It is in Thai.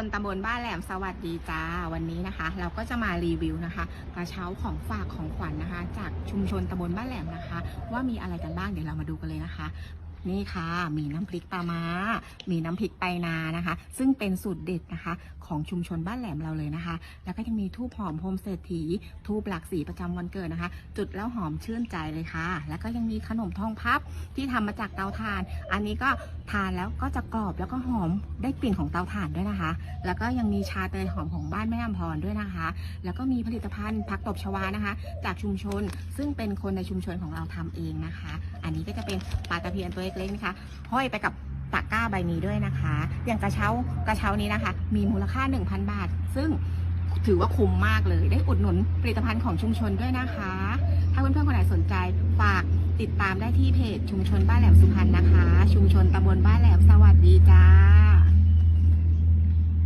คนตำบลบ้านแหลมสวัสดีจ้าวันนี้นะคะ เราก็จะมารีวิวนะคะกระเช้าของฝากของขวัญนะคะ จากชุมชนตำบลบ้านแหลมนะคะ ว่ามีอะไรกันบ้างเดี๋ยวเรามาดูกันเลยนะคะ นี่ค่ะ มีน้ำพริกตามามีน้ำพริกไปนานะคะ ซึ่งเป็นสูตรเด็ดนะคะ ของชุมชนบ้านแหลมเราเลยนะคะ แล้วก็จะมีทูบหอมโฮมเศรษฐี ทูบหลักสีประจำวันเกิดนะคะ จุดแล้วหอมชื่นใจเลยค่ะ แล้วก็ยังมีขนมทองพับที่ทำมาจากเตาถ่าน อันนี้ก็ทานแล้วก็จะกรอบแล้วก็หอมได้กลิ่นของเตาถ่านด้วยนะคะ แล้วก็ยังมีชาเตยหอมของบ้านแม่อำพรด้วยนะคะ แล้วก็มีผลิตภัณฑ์ผักตบชวานะคะ จากชุมชนซึ่งเป็นคนในชุมชนของเราทำเองนะคะ อันนี้ก็จะเป็นปลาตะเพียนตัวเล็กๆนะคะห้อยไปกับตะกร้าใบนี้ด้วยนะคะ อย่างกระเช้ากระเช้านี้นะคะ มีมูลค่า 1,000 บาท ซึ่งถือว่าคุ้มมากเลย ได้อุดหนุนผลิตภัณฑ์ของชุมชนด้วยนะคะ ถ้าเพื่อนๆคนไหนสนใจฝากติดตามได้ที่เพจชุมชนบ้านแหลมสุพรรณนะคะ ชุมชนตำบลบ้านแหลมสวัสดีจ้า